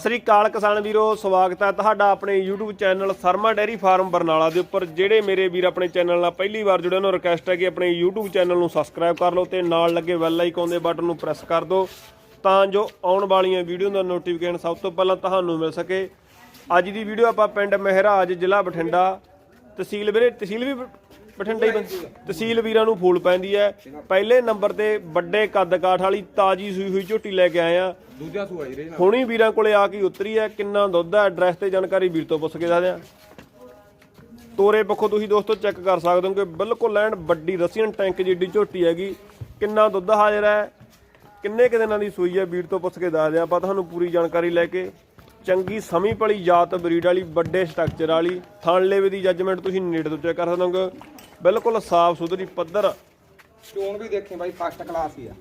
ਸ੍ਰੀ ਅਕਾਲ ਕਿਸਾਨ ਵੀਰੋ, ਸਵਾਗਤ ਹੈ ਤੁਹਾਡਾ ਆਪਣੇ YouTube channel Sharma dairy farm Barnala ਦੇ ਉੱਪਰ। ਜਿਹੜੇ ਮੇਰੇ ਵੀਰ ਆਪਣੇ ਚੈਨਲ ਨਾਲ ਪਹਿਲੀ ਵਾਰ ਜੁੜੇ ਉਹਨਾਂ ਨੂੰ ਰਿਕਵੈਸਟ ਹੈ ਕਿ ਆਪਣੇ YouTube ਚੈਨਲ ਨੂੰ ਸਬਸਕ੍ਰਾਈਬ ਕਰ ਲਓ ਤੇ ਨਾਲ ਲੱਗੇ ਬੈਲ ਆਈਕਨ ਦੇ ਬਟਨ ਨੂੰ ਪ੍ਰੈਸ ਕਰ ਦਿਓ, ਤਾਂ ਜੋ ਆਉਣ ਵਾਲੀਆਂ ਵੀਡੀਓ ਦਾ ਨੋਟੀਫਿਕੇਸ਼ਨ ਸਭ ਤੋਂ ਪਹਿਲਾਂ ਤੁਹਾਨੂੰ ਮਿਲ ਸਕੇ। ਅੱਜ ਦੀ ਵੀਡੀਓ ਆਪਾਂ ਪਿੰਡ ਮਹਿਰਾਜ ਜ਼ਿਲ੍ਹਾ ਬਠਿੰਡਾ, ਤਹਿਸੀਲ ਵੀਰੇ, ਤਹਿਸੀਲ ਵੀ ਬਠਿੰਡਾ ਹੀ ਪੈਂਦੀ ਤਹਿਸੀਲ ਵੀਰਾਂ ਨੂੰ ਫੂਲ ਪੈਂਦੀ ਹੈ। ਪਹਿਲੇ ਨੰਬਰ ਤੇ ਵੱਡੇ ਕੱਦ ਕਾਠ ਵਾਲੀ ਤਾਜੀ ਸੂਈ ਹੋਈ ਝੋਟੀ ਲੈ ਕੇ ਆਏ ਆ। ਦੂਜਾ ਸੂਆ ਜੀ ਰੇ ਹੁਣੀ ਵੀਰਾਂ ਕੋਲੇ ਆ ਕੇ ਉਤਰੀ ਹੈ। ਕਿੰਨਾ ਦੁੱਧ ਹੈ? ਐਡਰੈਸ ਤੇ ਜਾਣਕਾਰੀ ਵੀਰ ਤੋਂ ਪੁੱਛ ਕੇ ਦੱਸਦੇ ਆ ਤੋਰੇ ਪੱਖੋਂ ਤੁਸੀਂ ਦੋਸਤੋ ਚੈੱਕ ਕਰ ਸਕਦੇ ਹੋ ਕਿ ਬਿਲਕੁਲ ਐਨ ਵੱਡੀ ਰਸੀਅਨ ਟੈਂਕ ਜਿੱਡੀ ਝੋਟੀ ਹੈਗੀ। ਕਿੰਨਾ ਦੁੱਧ ਹਾਜ਼ਰ ਹੈ? ਕਿੰਨੇ ਕੁ ਦਿਨਾਂ ਦੀ ਸੂਈ ਹੈ ਵੀਰ ਤੋਂ ਪੁੱਛ ਕੇ ਦੱਸਦੇ ਆ ਆਪਾਂ ਤੁਹਾਨੂੰ ਪੂਰੀ ਜਾਣਕਾਰੀ ਲੈ ਕੇ ਚੰਗੀ ਸਮੀ ਪਲੀ ਜਾਤ ਬਰੀਡ ਵਾਲੀ ਵੱਡੇ ਸਟਰਕਚਰ ਵਾਲੀ ਥਣ ਲੇਵੇ ਦੀ ਜੱਜਮੈਂਟ ਤੁਸੀਂ ਨੇੜੇ ਤੋਂ ਚੈੱਕ ਕਰ ਸਕਦੇ ਹੋ ਬਿਲਕੁਲ ਸਾਫ਼ ਸੁਥਰੀ ਪੱਧਰ। ਚੋਣ ਵੀ ਦੇਖੀ ਬਾਈ ਫਸਟ ਕਲਾਸ ਹੀ ਆ।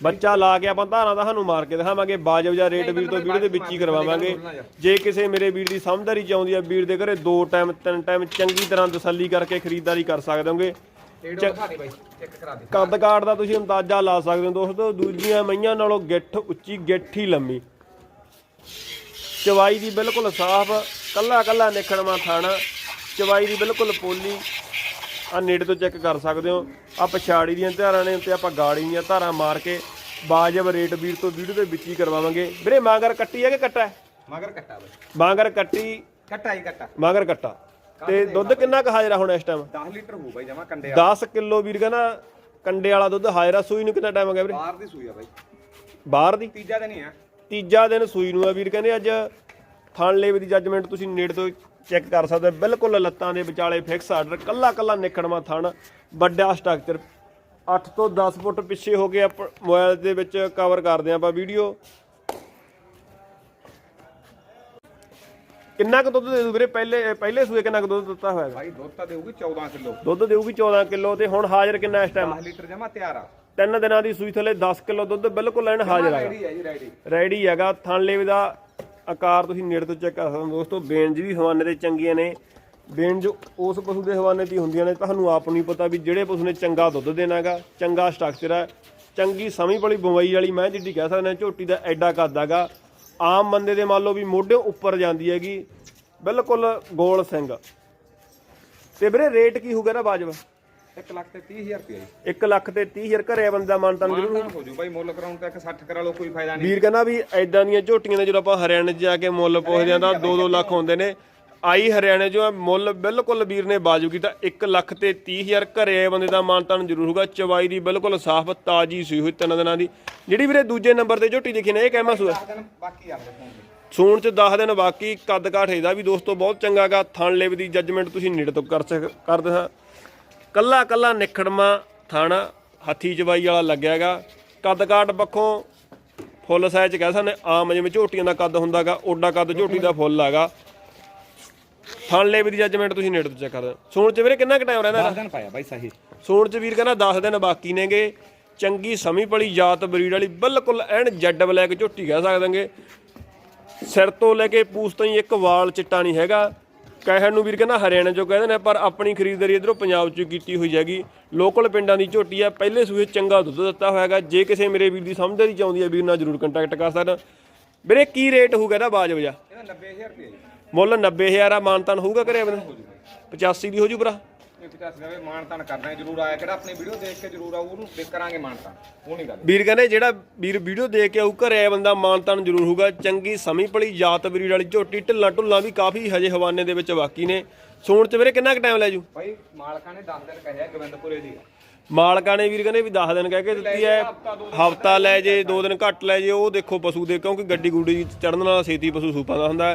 ਬੱਚਾ ਲਾ ਕੇ ਆਪਾਂ ਧਾਰਾਂ ਦਾ ਤੁਹਾਨੂੰ ਮਾਰ ਕੇ ਦਿਖਾਵਾਂਗੇ ਬਾਜਬ ਜਾਂ ਰੇਟ ਵੀਰ ਤੋਂ ਵੀਡੀਓ ਦੇ ਵਿੱਚ ਹੀ ਕਰਵਾਵਾਂਗੇ। ਜੇ ਕਿਸੇ ਮੇਰੇ ਵੀਰ ਦੀ ਸਮਝਦਾਰੀ ਚ ਆਉਂਦੀ ਆ ਵੀਰ ਦੇ ਘਰੇ ਦੋ ਟਾਈਮ ਤਿੰਨ ਟਾਈਮ ਚੰਗੀ ਤਰ੍ਹਾਂ ਤਸੱਲੀ ਕਰਕੇ ਖਰੀਦਦਾਰੀ ਕਰ ਸਕਦੇ ਹੋਗੇ। ਏਡੋ ਦਿਖਾ ਦੇ ਬਾਈ ਚੈੱਕ ਕਰਾ ਦੇ। ਕੱਦ ਕਾਠ ਦਾ ਤੁਸੀਂ ਅੰਦਾਜ਼ਾ ਲਾ ਸਕਦੇ ਹੋ ਦੋਸਤੋ ਦੂਜੀਆਂ ਮਈਆਂ ਨਾਲੋਂ ਗਿੱਠ ਉੱਚੀ ਗਿੱਠ ਹੀ ਲੰਮੀ। ਚਵਾਈ ਦੀ ਬਿਲਕੁਲ ਸਾਫ਼ ਕੱਲਾ ਕੱਲਾ ਨਿਖੜਵਾ ਥਾਣਾ ਚਵਾਈ ਦੀ ਬਿਲਕੁਲ ਪੋਲੀ। ਆ ਨੇੜੇ ਤੋਂ ਚੈੱਕ ਕਰ ਸਕਦੇ ਹੋ। ਆ ਪਛਾੜੀ ਦੀਆਂ ਧਾਰਾਂ ਨੇ ਤੇ ਆਪਾਂ ਗਾੜੀ ਦੀਆਂ ਧਾਰਾਂ ਮਾਰ ਕੇ ਬਾਜਬ ਰੇਟ ਵੀਰ ਤੋਂ ਵੀਡੀਓ ਦੇ ਵਿੱਚ ਹੀ ਕਰਵਾਵਾਂਗੇ। ਵੀਰੇ ਮਾਂਗਰ ਕੱਟੀ ਹੈ ਕਿ ਕੱਟਾ ਹੈ? ਮਗਰ ਕੱਟਾ ਬਾਈ। ਮਾਂਗਰ ਕੱਟੀ ਕੱਟਾ ਹੀ ਕੱਟਾ। ਮਾਂਗਰ ਕੱਟਾ। ਤੇ ਦੁੱਧ ਕਿੰਨਾ ਕੁ ਹਾਜ਼ਰ ਹੁਣ ਇਸ ਟਾਈਮ 10 ਲੀਟਰ ਹੋ ਬਾਈ ਜਮਾ ਕੰਡੇ 10 ਕਿਲੋ ਵੀਰ ਕਹਿੰਦਾ ਕੰਡੇ ਵਾਲਾ ਦੁੱਧ ਹਾਜ਼ਰ ਸੂਈ ਨੂੰ ਕਿੰਨਾ ਟਾਈਮ ਹੋ ਗਿਆ ਵੀਰੇ? ਬਾਹਰ ਦੀ ਸੂਈ ਆ ਬਾਈ। ਬਾਹਰ ਦੀ? ਤੀਜਾ ਦਿਨ ਹੀ ਆ। ਤੀਜਾ ਦਿਨ ਸੂਈ ਨੂੰ ਆ ਵੀਰ ਕਹਿੰਦੇ ਅੱਜ ਥਣ ਲੇਵੇ ਦੀ ਜੱਜਮੈਂਟ ਤੁਸੀਂ ਨੇੜੇ ਤੋਂ ਚੈੱਕ ਕਰ ਸਕਦੇ ਹੋ। ਬਿਲਕੁਲ ਲੱਤਾਂ ਦੇ ਵਿਚਾਲੇ ਫਿਕਸ ਆਰਡਰ ਕੱਲਾ ਕੱਲਾ ਨਿਕੜਵਾ ਥਣ ਵੱਡਾ ਸਟਰਕਚਰ 8 ਤੋਂ 10 ਫੁੱਟ ਪਿੱਛੇ ਹੋ ਕੇ ਆਪਾਂ ਮੋਬਾਈਲ ਦੇ ਵਿੱਚ ਕਵਰ ਕਰਦੇ ਆਪਾਂ ਵੀਡੀਓ ਕਿੰਨਾ ਕੁ ਦੁੱਧ ਦੇ ਦੂ ਵੀਰੇ? ਪਹਿਲੇ ਪਹਿਲੇ ਸੂਏ ਕਿੰਨਾ ਕੁ ਦੁੱਧ ਦਿੱਤਾ ਹੋਇਆ? ਬਾਈ ਦੁੱਧ ਤਾਂ ਦੇਊਗੀ 14 ਕਿਲੋ। ਦੁੱਧ ਦੇਊਗੀ 14 ਕਿਲੋ ਤੇ ਹੁਣ ਹਾਜ਼ਰ ਕਿੰਨਾ ਇਸ ਟਾਈਮ 10 ਲੀਟਰ ਜਮਾ ਤਿਆਰ ਆ। ਤਿੰਨ ਦਿਨਾਂ ਦੀ ਸੂਈ ਥੱਲੇ 10 ਕਿਲੋ ਦੁੱਧ ਬਿਲਕੁਲ ਐਨ ਹਾਜ਼ਰ ਹੈਗਾ। ਰੈਡੀ ਆ ਜੀ ਰੈਡੀ ਰੈਡੀ ਹੈਗਾ। ਥਣ ਲੇਵੇ ਦਾ ਆਕਾਰ ਤੁਸੀਂ ਨੇੜੇ ਤੋਂ ਚੈੱਕ ਕਰ ਸਕਦੇ ਹੋ ਦੋਸਤੋ ਬੇਂਜ ਵੀ ਹਵਾਨੇ ਤੇ ਚੰਗੀਆਂ ਨੇ। ਬੇਂਜ ਉਸ ਪਸ਼ੂ ਦੇ ਹਵਾਨੇ ਤੇ ਹੀ ਹੁੰਦੀਆਂ ਨੇ, ਤੁਹਾਨੂੰ ਆਪ ਨੂੰ ਪਤਾ ਵੀ ਜਿਹੜੇ ਪਸ਼ੂ ਨੇ ਚੰਗਾ ਦੁੱਧ ਦੇਣਾਗਾ, ਚੰਗਾ ਸਟਰਕਚਰ ਹੈ ਚੰਗੀ ਸਮੀ ਵਾਲੀ ਬੰਬਈ ਵਾਲੀ, ਮੈਂ ਜਿੱਡੀ ਕਹਿ ਸਕਦੇ ਹਾਂ ਝੋਟੀ ਦਾ ਐਡਾ ਕੱਦ ਹੈਗਾ ਆਮ ਬੰਦੇ ਦੇ ਮੰਨ ਲਓ ਵੀ ਮੋਢੇ ਉੱਪਰ ਜਾਂਦੀ ਹੈਗੀ, ਬਿਲਕੁਲ ਗੋਲ ਸਿੰਘ। ਤੇ ਵੀਰੇ ਰੇਟ ਕੀ ਹੋਊਗਾ ਨਾ ਬਾਜਵਾ? 1 ਲੱਖ ਤੇ 30000 ਰੁਪਏ ਜੀ। 1 ਲੱਖ ਤੇ 30000 ਘਰੇ ਬੰਦਾ ਮਾਨਤਾਨ ਜ਼ਰੂਰ। ਮਾਨਤਾਨ ਹੋ ਜੂ ਬਾਈ ਮੁੱਲ ਕਰਾਉਣ ਤੱਕ 60 ਕਰਾ ਲਓ ਕੋਈ ਫਾਇਦਾ ਨਹੀਂ। ਵੀਰ ਕਹਿੰਦਾ ਵੀ ਐਦਾਂ ਦੀਆਂ ਝੋਟੀਆਂ ਦੇ ਜਦੋਂ ਆਪਾਂ ਹਰਿਆਣੇ 'ਚ ਜਾ ਕੇ ਮੁੱਲ ਪੁੱਛਦੇ ਆਂ ਤਾਂ 2-2 ਲੱਖ ਹੁੰਦੇ ਨੇ। ਆਈ ਹਰਿਆਣੇ 'ਚੋਂ ਮੁੱਲ ਬਿਲਕੁਲ ਵੀਰ ਨੇ ਬਾਜੂ ਕੀਤਾ। 1 ਲੱਖ ਤੇ 30000 ਘਰੇ ਆਏ ਬੰਦੇ ਦਾ ਮਾਨਤਾਨ ਜ਼ਰੂਰ ਹੋਊਗਾ। ਚਵਾਈ ਦੀ ਬਿਲਕੁਲ ਸਾਫ਼ ਤਾਜੀ ਸੂਈ ਹੋਈ ਤਿੰਨ ਦਿਨਾਂ ਦੀ। ਜਿਹੜੀ ਵੀਰੇ ਦੂਜੇ ਨੰਬਰ ਤੇ ਝੋਟੀ ਦੇਖੀ ਨਾ ਇਹ ਕਹਿਮਾ ਸੂਆ 10 ਦਿਨ ਬਾਕੀ ਆ ਫੋਨ ਤੇ। ਸੂਣ 'ਚ 10 ਦਿਨ ਬਾਕੀ ਕੱਦ ਕਾਠ ਇਹਦਾ ਵੀ ਦੋਸਤੋ ਬਹੁਤ ਚੰਗਾਗਾ ਥਣ ਲੇਵ ਦੀ ਜੱਜਮੈਂਟ ਤੁਸੀਂ ਨੇੜੇ ਤੋਂ ਕਰ ਸਕ ਕਰਦੇ ਹਾਂ। ਕੱਲਾ ਕੱਲਾ ਨਿਖੜਮਾ ਥਾਣਾ ਹੱਥੀ ਚਵਾਈ ਵਾਲਾ ਲੱਗਿਆਗਾ ਕੱਦ ਕਾਠ ਪੱਖੋਂ ਫੁੱਲ ਸਾਈਜ਼ ਕਹਿ ਸਕਦੇ ਆਮ ਜਿਵੇਂ ਝੋਟੀਆਂ ਦਾ ਕੱਦ ਹੁੰਦਾਗਾ ਓਡਾ ਕੱਦ ਝੋਟੀ ਦਾ ਫੁੱਲ ਹੈਗਾ। ਥਣ ਲੇਵ ਦੀ ਜੱਜਮੈਂਟ ਤੁਸੀਂ ਨੇੜੇ ਤੋਂ ਚੈੱਕ ਕਰਦੇ ਹੋ। ਸੂਣ 'ਚ ਵੀਰੇ ਕਿੰਨਾ ਕੁ ਟਾਈਮ ਰਹਿੰਦਾ 10 ਦਿਨ ਪਾਇਆ ਬਾਈ ਸਹੀ। ਸੂਣ 'ਚ ਵੀਰ ਕਹਿੰਦਾ 10 ਦਿਨ ਬਾਕੀ ਨੇਗੇ। ਚੰਗੀ ਸਮੀ ਪਲੀ ਜਾਤ ਬਰੀਡ ਵਾਲੀ ਬਿਲਕੁਲ ਐਨ ਜੈਡ ਬਲੈਕ ਝੋਟੀ ਕਹਿ ਸਕਦਾਂਗੇ ਸਿਰ ਤੋਂ ਲੈ ਕੇ ਪੂਛ ਤਾਈਂ ਇੱਕ ਵਾਲ ਚਿੱਟਾ ਨਹੀਂ ਹੈਗਾ। ਕਹਿਣ ਨੂੰ ਵੀਰ ਕਹਿੰਦਾ ਹਰਿਆਣਾ ਚੋਂ ਕਹਿੰਦੇ ਨੇ ਪਰ ਆਪਣੀ ਖਰੀਦਦਾਰੀ ਇਧਰੋਂ ਪੰਜਾਬ ਚੋਂ ਕੀਤੀ ਹੋਈ ਹੈਗੀ ਲੋਕਲ ਪਿੰਡਾਂ ਦੀ ਝੋਟੀ ਆ ਪਹਿਲੇ ਸੂਏ ਚੰਗਾ ਦੁੱਧ ਦਿੱਤਾ ਹੋਇਆ ਹੈਗਾ। ਜੇ ਕਿਸੇ ਮੇਰੇ ਵੀਰ ਦੀ ਸਮਝਦਾਰੀ ਚਾਹੁੰਦੀ ਹੈ ਵੀਰ ਨਾਲ ਜਰੂਰ ਕੰਟੈਕਟ ਕਰ ਸਕਦਾ। ਵੀਰੇ ਕੀ ਰੇਟ ਹੋਊਗਾ ਇਹਦਾ ਬਾਜਬ ਜਾ ਇਹਦਾ 90000 ਰੁਪਏ। ਮੁੱਲ 90000 ਆ ਮਾਨਤਾਨ ਹੋਊਗਾ ਘਰੇ ਆਪਣੇ? 85 ਦੀ ਹੋ ਜੂ ਭਰਾ। ਇਹ 50 ਦੇਵੇ ਮਾਨਤਾਨ ਕਰਦਾ ਜਰੂਰ ਆਇਆ। ਕਿਹੜਾ ਆਪਣੀ ਵੀਡੀਓ ਦੇਖ ਕੇ ਜਰੂਰ ਆਊ ਉਹਨੂੰ ਦੇਖ ਕਰਾਂਗੇ ਮਾਨਤਾਨ। ਉਹ ਨਹੀਂ ਗੱਲ। ਵੀਰ ਕਹਿੰਦੇ ਜਿਹੜਾ ਵੀਰ ਵੀਡੀਓ ਦੇਖ ਕੇ ਆਊ ਘਰੇ ਆਇਆ ਬੰਦਾ ਮਾਨਤਾਨ ਜ਼ਰੂਰ ਹੋਊਗਾ। ਚੰਗੀ ਸਮੀ ਪਲੀ ਜਾਤ ਬਰੀਡ ਵਾਲੀ ਝੋਟੀ ਢਿੱਲਾਂ ਢੁੱਲਾਂ ਵੀ ਕਾਫੀ ਹਜੇ ਹਵਾਨੇ ਦੇ ਵਿੱਚ ਬਾਕੀ ਨੇ। ਸੂਣ ਚ ਵੀਰੇ ਕਿੰਨਾ ਕੁ ਟਾਈਮ ਲੈ ਜੂ? ਬਾਈ ਮਾਲਕਾਂ ਨੇ 10 ਦਿਨ ਕਹਿਆ ਗੋਬਿੰਦਪੁਰੇ ਦੀ। ਮਾਲਕਾਂ ਨੇ ਵੀਰ ਕਹਿੰਦੇ ਵੀ 10 ਦਿਨ ਕਹਿ ਕੇ ਦਿੱਤੀ ਹੈ। ਹਫਤਾ ਲੈ ਜੇ 2 ਦਿਨ ਘੱਟ ਲੈ ਜੇ ਉਹ ਦੇਖੋ ਪਸ਼ੂ ਦੇ ਕਿਉਂਕਿ ਗੱਡੀ ਗੁੱਡੀ ਚੜਨ ਨਾਲ ਛੇਤੀ ਪਸ਼ੂ ਸੂਪਾਂ ਦਾ ਹੁੰਦਾ